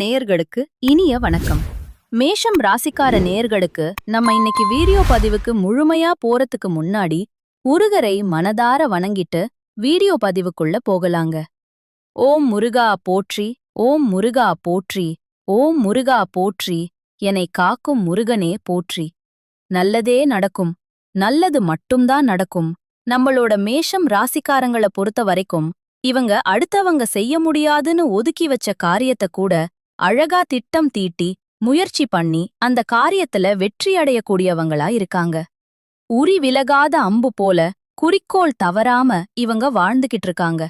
நேயர்களுக்கு இனிய வணக்கம். மேஷம் ராசிக்கார நேயர்களுக்கு நம்ம இன்னைக்கு வீடியோ பதிவுக்கு முழுமையா போறதுக்கு முன்னாடி முருகரை மனதார வணங்கிட்டு வீடியோ பதிவுக்குள்ள போகலாங்க. ஓம் முருகா போற்றி ஓம் முருகா போற்றி ஓம் முருகா போற்றி என்னை காக்கும் முருகனே போற்றி. நல்லதே நடக்கும் நல்லது மட்டும்தான் நடக்கும். நம்மளோட மேஷம் ராசிக்காரங்கள பொறுத்த வரைக்கும் இவங்க அடுத்தவங்க செய்ய முடியாதுன்னு ஒதுக்கி வச்ச காரியத்தை கூட அழகா திட்டம் தீட்டி முயற்சி பண்ணி அந்த காரியத்துல வெற்றி அடையக்கூடியவங்களா இருக்காங்க. உரி விலகாத அம்பு போல குறிக்கோள் தவறாம இவங்க வாழ்ந்துகிட்டு இருக்காங்க.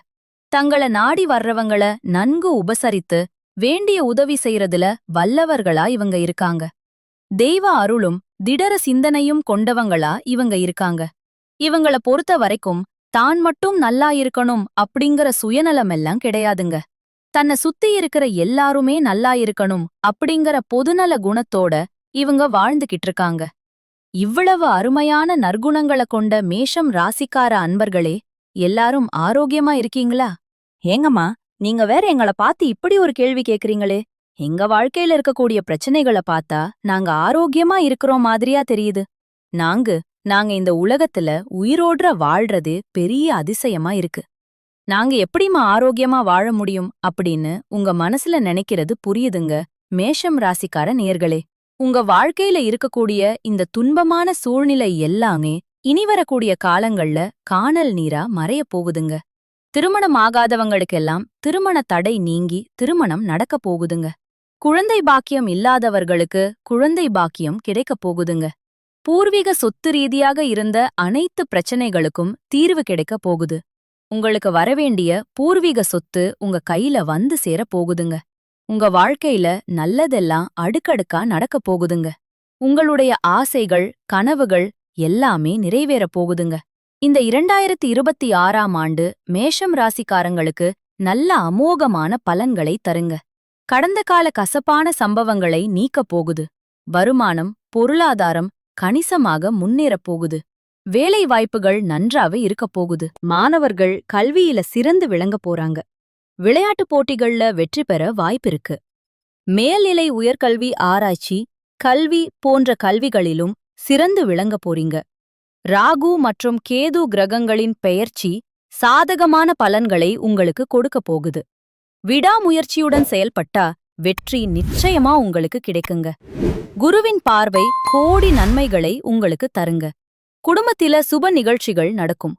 தங்கள நாடி வர்றவங்கள நன்கு உபசரித்து வேண்டிய உதவி செய்யறதுல வல்லவர்களா இவங்க இருக்காங்க. தெய்வ அருளும் திடர சிந்தனையும் கொண்டவங்களா இவங்க இருக்காங்க. இவங்கள பொறுத்த வரைக்கும் தான் மட்டும் நல்லா இருக்கணும் அப்படிங்கிற சுயநலமெல்லாம் கிடையாதுங்க. தன்னை சுத்தி இருக்கிற எல்லாருமே நல்லா இருக்கணும் அப்படிங்கிற பொதுநல குணத்தோட இவங்க வாழ்ந்துகிட்டு இருக்காங்க. இவ்வளவு அருமையான நற்குணங்களை கொண்ட மேஷம் ராசிக்கார அன்பர்களே எல்லாரும் ஆரோக்கியமா இருக்கீங்களா? ஏங்கம்மா நீங்க வேற எங்கள பார்த்து இப்படி ஒரு கேள்வி கேக்குறீங்களே. எங்க வாழ்க்கையில இருக்கக்கூடிய பிரச்சனைகளை பார்த்தா நாங்க ஆரோக்கியமா இருக்கிறோம் மாதிரியா தெரியுது. நாங்க நாங்க இந்த உலகத்துல உயிரோடுற வாழ்றது பெரிய அதிசயமா இருக்கு. நாங்க எப்படிம்மா ஆரோக்கியமா வாழ முடியும் அப்படின்னு உங்க மனசுல நினைக்கிறது புரியுதுங்க. மேஷம் ராசிக்கார நேர்களே உங்க வாழ்க்கையில இருக்கக்கூடிய இந்த துன்பமான சூழ்நிலை எல்லாமே இனி வரக்கூடிய காலங்கள்ல காணல் நீரா மறையப் போகுதுங்க. திருமணம் ஆகாதவங்களுக்கெல்லாம் திருமண தடை நீங்கி திருமணம் நடக்கப் போகுதுங்க. குழந்தை பாக்கியம் இல்லாதவர்களுக்கு குழந்தை பாக்கியம் கிடைக்கப் போகுதுங்க. பூர்வீக சொத்து ரீதியாக இருந்த அனைத்து பிரச்சனைகளுக்கும் தீர்வு கிடைக்கப் போகுது. உங்களுக்கு வரவேண்டிய பூர்வீக சொத்து உங்க கையில வந்து சேரப் போகுதுங்க. உங்க வாழ்க்கையில நல்லதெல்லாம் அடுக்கடுக்கா நடக்கப் போகுதுங்க. உங்களுடைய ஆசைகள் கனவுகள் எல்லாமே நிறைவேறப் போகுதுங்க. இந்த இரண்டாயிரத்தி இருபத்தி ஆறாம் ஆண்டு மேஷம் ராசிக்காரங்களுக்கு நல்ல அமோகமான பலன்களை தருங்க. கடந்த கால கசப்பான சம்பவங்களை நீக்கப் போகுது. வருமானம் பொருளாதாரம் கணிசமாக முன்னேறப் போகுது. வேலை வாய்ப்புகள் நன்றாவே இருக்கப் போகுது. மாணவர்கள் கல்வியில சிறந்து விளங்கப் போறாங்க. விளையாட்டுப் போட்டிகள்ல வெற்றி பெற வாய்ப்பிருக்கு மேல்நிலை உயர்கல்வி ஆராய்ச்சி கல்வி போன்ற கல்விகளிலும் சிறந்து விளங்கப் போறீங்க. ராகு மற்றும் கேது கிரகங்களின் பெயர்ச்சி சாதகமான பலன்களை உங்களுக்கு கொடுக்க போகுது. விடாமுயற்சியுடன் செயல்பட்டா வெற்றி நிச்சயமா உங்களுக்கு கிடைக்குங்க. குருவின் பார்வை கோடி நன்மைகளை உங்களுக்கு தருங்க. குடும்பத்தில சுப நிகழ்ச்சிகள் நடக்கும்.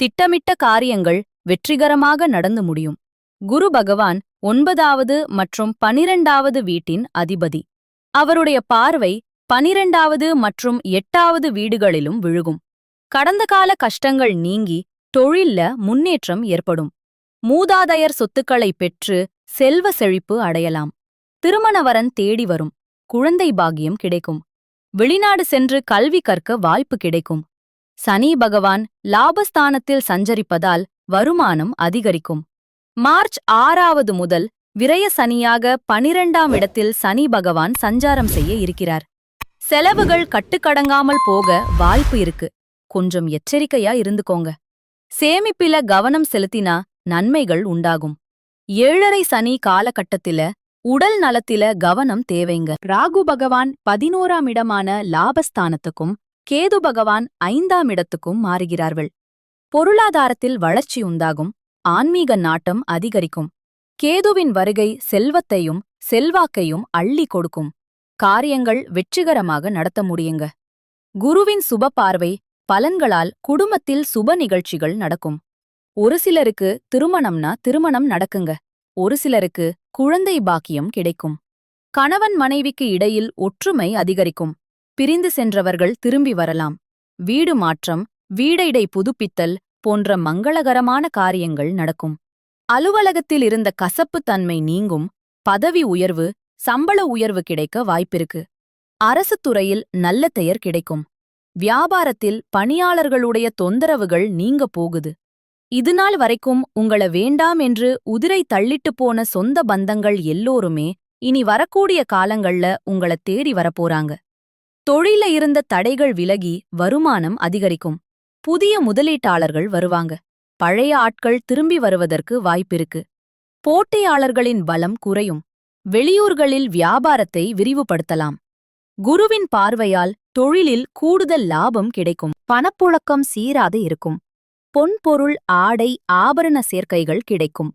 திட்டமிட்ட காரியங்கள் வெற்றிகரமாக நடந்து முடியும். குரு பகவான் ஒன்பதாவது மற்றும் பனிரெண்டாவது வீட்டின் அதிபதி. அவருடைய பார்வை பனிரெண்டாவது மற்றும் எட்டாவது வீடுகளிலும் விழுகும். கடந்த கால கஷ்டங்கள் நீங்கி தொழில்ல முன்னேற்றம் ஏற்படும். மூதாதையர் சொத்துக்களை பெற்று செல்வ செழிப்பு அடையலாம். திருமணவரன் தேடி வரும். குழந்தை பாகியம் கிடைக்கும். வெளிநாடு சென்று கல்வி கற்க வாய்ப்பு கிடைக்கும். சனி பகவான் லாபஸ்தானத்தில் சஞ்சரிப்பதால் வருமானம் அதிகரிக்கும். மார்ச் ஆறாவது முதல் விரய சனியாக பனிரெண்டாம் இடத்தில் சனி பகவான் சஞ்சாரம் செய்ய இருக்கிறார். செலவுகள் கட்டுக்கடங்காமல் போக வாய்ப்பு இருக்கு. கொஞ்சம் எச்சரிக்கையா இருந்துக்கோங்க. சேமிப்பில கவனம் செலுத்தினா நன்மைகள் உண்டாகும். ஏழரை சனி காலகட்டத்தில உடல் நலத்தில கவனம் தேவைங்க. ராகு பகவான் பதினோராம் இடமான லாபஸ்தானத்துக்கும் கேது பகவான் ஐந்தாம் இடத்துக்கும் மாறுகிறார்கள். பொருளாதாரத்தில் வளர்ச்சி உண்டாகும் ஆன்மீக நாட்டம் அதிகரிக்கும். கேதுவின் வருகை செல்வத்தையும் செல்வாக்கையும் அள்ளி கொடுக்கும். காரியங்கள் வெற்றிகரமாக நடத்த முடியுங்க. குருவின் சுப பார்வை பலன்களால் குடும்பத்தில் சுப நிகழ்ச்சிகள் நடக்கும். ஒரு சிலருக்கு திருமணம்னா திருமணம் நடக்குங்க. ஒரு சிலருக்கு குழந்தை பாக்கியம் கிடைக்கும். கணவன் மனைவிக்கு இடையில் ஒற்றுமை அதிகரிக்கும். பிரிந்து சென்றவர்கள் திரும்பி வரலாம். வீடு மாற்றம் வீடைடை புதுப்பித்தல் போன்ற மங்களகரமான காரியங்கள் நடக்கும். அலுவலகத்தில் இருந்த கசப்பு தன்மை நீங்கும் பதவி உயர்வு சம்பள உயர்வு கிடைக்க வாய்ப்பிருக்கு. அரசு துறையில் நல்ல பெயர் கிடைக்கும். வியாபாரத்தில் பணியாளர்களுடைய தொந்தரவுகள் நீங்க போகுது. இதுநாள் வரைக்கும் உங்கள வேண்டாம் என்று உதிரை தள்ளிட்டு போன சொந்த பந்தங்கள் எல்லோருமே இனி வரக்கூடிய காலங்கள்ல உங்கள தேடி வரப்போறாங்க. தொழில இருந்த தடைகள் விலகி வருமானம் அதிகரிக்கும். புதிய முதலீட்டாளர்கள் வருவாங்க. பழைய ஆட்கள் திரும்பி வருவதற்கு வாய்ப்பிருக்கு போட்டியாளர்களின் பலம் குறையும். வெளியூர்களில் வியாபாரத்தை விரிவுபடுத்தலாம். குருவின் பார்வையால் தொழிலில் கூடுதல் லாபம் கிடைக்கும். பணப்புழக்கம் சீராது இருக்கும். பொன் பொருள் ஆடை ஆபரண சேர்க்கைகள் கிடைக்கும்.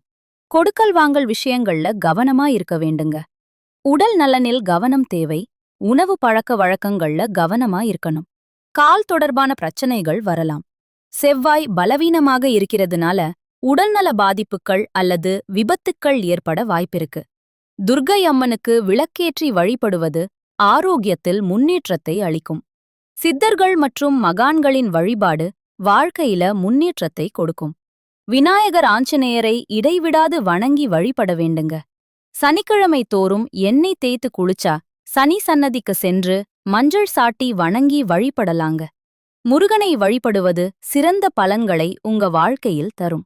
கொடுக்கல் வாங்கல் விஷயங்கள்ல கவனமா இருக்க வேண்டுங்க. உடல் நலனில் கவனம் தேவை. உணவு பழக்க வழக்கங்கள்ல கவனமா இருக்கணும். கால் தொடர்பான பிரச்சனைகள் வரலாம். செவ்வாய் பலவீனமாக இருக்கிறதுனால உடல்நல பாதிப்புகள் அல்லது விபத்துக்கள் ஏற்பட வாய்ப்பிருக்கு. துர்க்கை அம்மனுக்கு விளக்கேற்றி வழிபடுவது ஆரோக்கியத்தில் முன்னேற்றத்தை அளிக்கும். சித்தர்கள் மற்றும் மகான்களின் வழிபாடு வாழ்க்கையில முன்னேற்றத்தை கொடுக்கும். விநாயகர் ஆஞ்சநேயரை இடைவிடாது வணங்கி வழிபட வேண்டுங்க. சனிக்கிழமை தோறும் எண்ணெய் தேய்த்து குளிச்சா சனி சன்னதிக்கு சென்று மஞ்சள் சாட்டி வணங்கி வழிபடலாங்க. முருகனை வழிபடுவது சிறந்த பலன்களை உங்க வாழ்க்கையில் தரும்.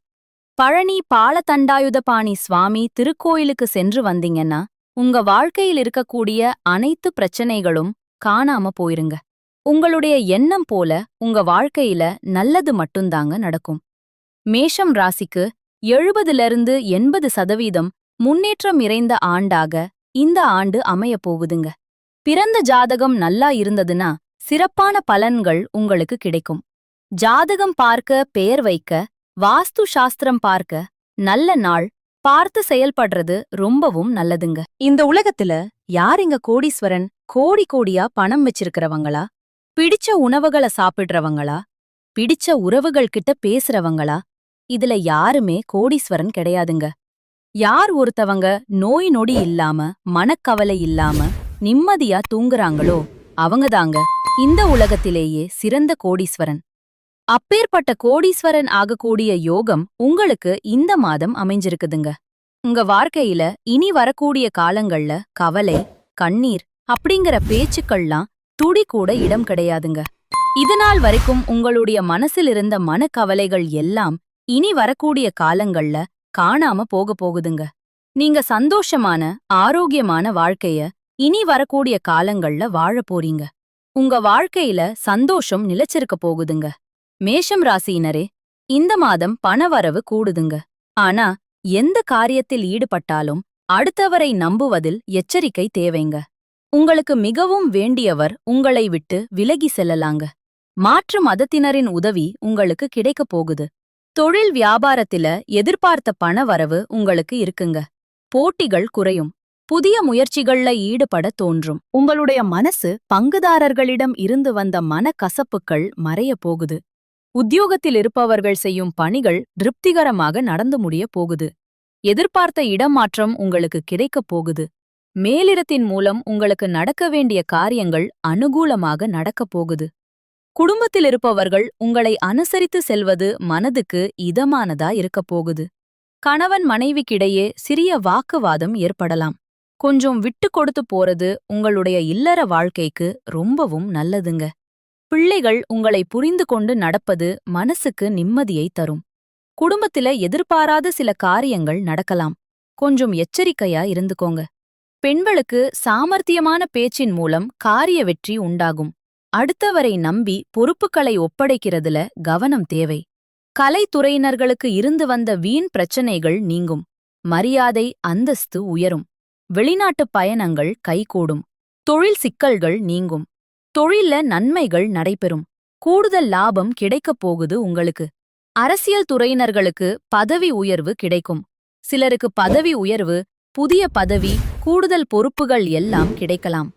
பழனி பாலதண்டாயுதபாணி சுவாமி திருக்கோயிலுக்கு சென்று வந்தீங்கன்னா உங்க வாழ்க்கையில் இருக்கக்கூடிய அனைத்து பிரச்சனைகளும் காணாம போயிருங்க. உங்களுடைய எண்ணம் போல உங்க வாழ்க்கையில நல்லது மட்டும்தாங்க நடக்கும். மேஷம் ராசிக்கு எழுபதிலிருந்து எண்பது சதவீதம் முன்னேற்றம் நிறைந்த ஆண்டாக இந்த ஆண்டு அமையப் போகுதுங்க. பிறந்த ஜாதகம் நல்லா இருந்ததுன்னா சிறப்பான பலன்கள் உங்களுக்கு கிடைக்கும். ஜாதகம் பார்க்க பெயர் வைக்க வாஸ்து சாஸ்திரம் பார்க்க நல்ல நாள் பார்த்து செயல்படுறது ரொம்பவும் நல்லதுங்க. இந்த உலகத்துல யார் இங்க கோடீஸ்வரன் கோடி கோடியா பணம் வச்சிருக்கிறவங்களா? பிடிச்ச உணவுகளை சாப்பிடுறவங்களா? பிடிச்ச உறவுகள் கிட்ட பேசுறவங்களா? இதுல யாருமே கோடீஸ்வரன் கிடையாதுங்க. யார் ஒருத்தவங்க நோய் நொடி இல்லாம மனக்கவலை இல்லாம நிம்மதியா தூங்குறாங்களோ அவங்கதாங்க இந்த உலகத்திலேயே சிறந்த கோடீஸ்வரன். அப்பேற்பட்ட கோடீஸ்வரன் ஆகக்கூடிய யோகம் உங்களுக்கு இந்த மாதம் அமைஞ்சிருக்குதுங்க. உங்க வாழ்க்கையில இனி வரக்கூடிய காலங்கள்ல கவலை கண்ணீர் அப்படிங்கிற பேச்சுக்கள்லாம் துடி கூட இடம் கிடையாதுங்க. இதுநாள் வரைக்கும் உங்களுடைய மனசில் இருந்த மனக்கவலைகள் எல்லாம் இனி வரக்கூடிய காலங்கள்ல காணாம போக போகுதுங்க. நீங்க சந்தோஷமான ஆரோக்கியமான வாழ்க்கைய இனி வரக்கூடிய காலங்கள்ல வாழ போறீங்க. உங்க வாழ்க்கையில சந்தோஷம் நிலைச்சிருக்க போகுதுங்க. மேஷம் ராசியினரே இந்த மாதம் பணவரவு கூடுதுங்க. ஆனா எந்த காரியத்தில் ஈடுபட்டாலும் அடுத்தவரை நம்புவதில் எச்சரிக்கை தேவைங்க. உங்களுக்கு மிகவும் வேண்டியவர் உங்களை விட்டு விலகி செல்லலாங்க. மாற்று மதத்தினரின் உதவி உங்களுக்கு கிடைக்கப் போகுது. தொழில் வியாபாரத்தில எதிர்பார்த்த பண வரவு உங்களுக்கு இருக்குங்க. போட்டிகள் குறையும். புதிய முயற்சிகள்ல ஈடுபட தோன்றும். உங்களுடைய மனசு பங்குதாரர்களிடம் இருந்து வந்த மனக்கசப்புக்கள் மறைய போகுது. உத்தியோகத்தில் இருப்பவர்கள் செய்யும் பணிகள் திருப்திகரமாக நடந்து முடிய போகுது. எதிர்பார்த்த இடமாற்றம் உங்களுக்கு கிடைக்கப் போகுது. மேலிடத்தின் மூலம் உங்களுக்கு நடக்க வேண்டிய காரியங்கள் அனுகூலமாக நடக்கப் போகுது. குடும்பத்தில் இருப்பவர்கள் உங்களை அனுசரித்து செல்வது மனதுக்கு இதமானதா இருக்கப் போகுது. கணவன் மனைவிக்கிடையே சிறிய வாக்குவாதம் ஏற்படலாம். கொஞ்சம் விட்டு கொடுத்து போறது உங்களுடைய இல்லற வாழ்க்கைக்கு ரொம்பவும் நல்லதுங்க. பிள்ளைகள் உங்களை புரிந்து கொண்டு நடப்பது மனசுக்கு நிம்மதியை தரும். குடும்பத்தில எதிர்பாராத சில காரியங்கள் நடக்கலாம். கொஞ்சம் எச்சரிக்கையா இருந்துக்கோங்க. பெண்களுக்கு சாமர்த்தியமான பேச்சின் மூலம் காரிய வெற்றி உண்டாகும். அடுத்தவரை நம்பி பொறுப்புகளை ஒப்படைக்கிறதுல கவனம் தேவை. கலைத்துறையினர்களுக்கு இருந்து வந்த வீண் பிரச்சனைகள் நீங்கும். மரியாதை அந்தஸ்து உயரும். வெளிநாட்டுப் பயணங்கள் கைகூடும். தொழில் சிக்கல்கள் நீங்கும். தொழில்ல நன்மைகள் நடைபெறும். கூடுதல் லாபம் கிடைக்கப் போகுது உங்களுக்கு. அரசியல் துறையினர்களுக்கு பதவி உயர்வு கிடைக்கும். சிலருக்கு பதவி உயர்வு புதிய பதவி கூடுதல் பொறுப்புகள் எல்லாம் கிடைக்கலாம்.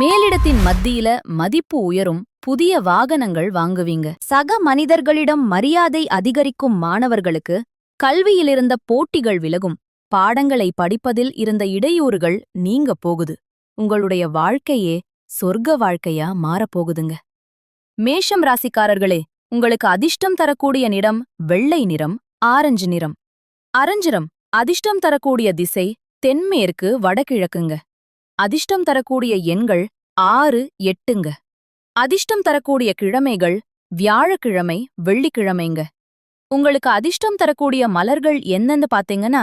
மேலிடத்தின் மத்தியில மதிப்பு உயரும் புதிய வாகனங்கள் வாங்குவீங்க. சக மனிதர்களிடம் மரியாதை அதிகரிக்கும் மாணவர்களுக்கு கல்வியிலிருந்த போட்டிகள் விலகும். பாடங்களை படிப்பதில் இருந்த இடையூறுகள் நீங்க போகுது. உங்களுடைய வாழ்க்கையே சொர்க்க வாழ்க்கையா மாறப்போகுதுங்க மேஷம் ராசிக்காரர்களே உங்களுக்கு அதிர்ஷ்டம் தரக்கூடிய நிறம் வெள்ளை நிறம் ஆரஞ்சு நிறம். அரஞ்சிரம் அதிர்ஷ்டம் தரக்கூடிய திசை தென்மேற்கு வடகிழக்குங்க. அதிர்ஷ்டம் தரக்கூடிய எண்கள் ஆறு எட்டுங்க. அதிர்ஷ்டம் தரக்கூடிய கிழமைகள் வியாழக்கிழமை வெள்ளிக்கிழமைங்க. உங்களுக்கு அதிர்ஷ்டம் தரக்கூடிய மலர்கள் என்னன்னு பாத்தீங்கன்னா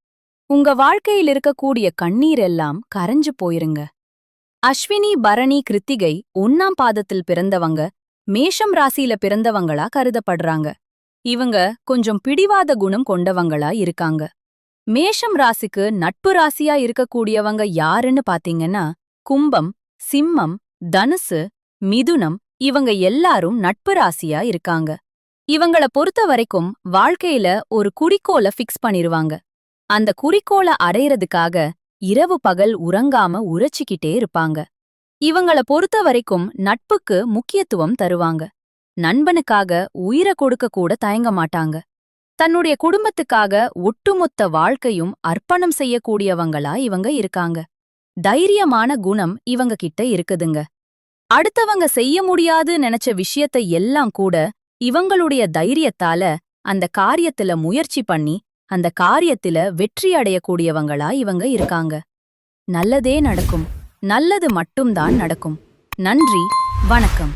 உங்க வாழ்க்கையில் இருக்கக்கூடிய கண்ணீர் எல்லாம் கரைஞ்சு போயிருங்க. அஸ்வினி பரணி கிருத்திகை ஒன்னாம் பாதத்தில் பிறந்தவங்க மேஷம் ராசியில பிறந்தவங்களா கருதப்படுறாங்க. இவங்க கொஞ்சம் பிடிவாத குணம் கொண்டவங்களா இருக்காங்க. மேஷம் ராசிக்கு நட்பு ராசியா இருக்கக்கூடியவங்க யாருன்னு பாத்தீங்கன்னா கும்பம் சிம்மம் தனுசு மிதுனம் இவங்க எல்லாரும் நட்பு ராசியா இருக்காங்க. இவங்கள பொறுத்த வரைக்கும் வாழ்க்கையில ஒரு குறிக்கோள ஃபிக்ஸ் பண்ணிருவாங்க. அந்த குறிக்கோள அடையறதுக்காக இரவு பகல் உறங்காம உரைச்சிக்கிட்டே இருப்பாங்க. இவங்கள பொறுத்த வரைக்கும் நட்புக்கு முக்கியத்துவம் தருவாங்க. நண்பனுக்காக உயிரை கொடுக்க கூட தயங்க மாட்டாங்க. தன்னுடைய குடும்பத்துக்காக ஒட்டுமொத்த வாழ்க்கையும் அர்ப்பணம் செய்யக்கூடியவங்களா இவங்க இருக்காங்க. தைரியமான குணம் இவங்க கிட்ட இருக்குதுங்க. அடுத்தவங்க செய்ய முடியாது நினைச்ச விஷயத்தை எல்லாம் கூட இவங்களுடைய தைரியத்தால அந்த காரியத்துல முயற்சி பண்ணி அந்த காரியத்தில வெற்றி அடையக்கூடியவங்களா இவங்க இருக்காங்க. நல்லதே நடக்கும். நல்லது மட்டும்தான் நடக்கும். நன்றி. வணக்கம்.